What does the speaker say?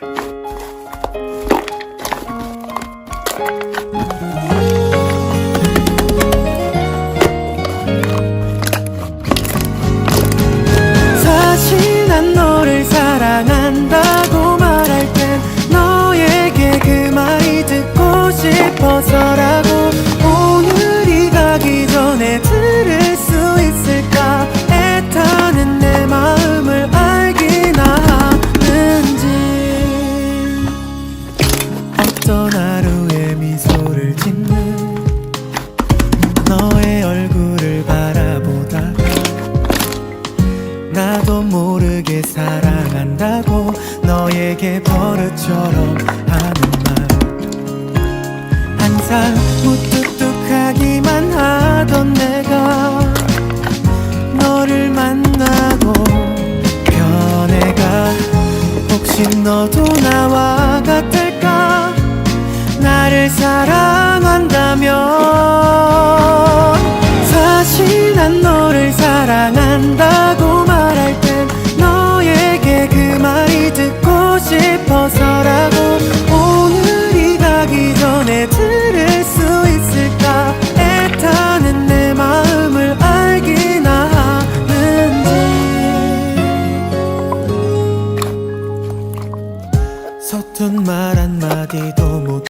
Thank you. 어떤 하루에 미소를 짓는 너의 얼굴을 바라보다가 나도 모르게 사랑한다고 너에게 버릇처럼 하는 말. 항상 무뚝뚝하기만 하던 내가 너를 만나고 변해가 혹시 너도 나와 같 말하면 사실 난 너를 사랑한다고 말할 땐 너에게 그 말이 듣고 싶어서라고 오늘이 가기 전에 들을 수 있을까? 애타는 내 마음을 알기나 하는지. 서툰 말 한마디도 못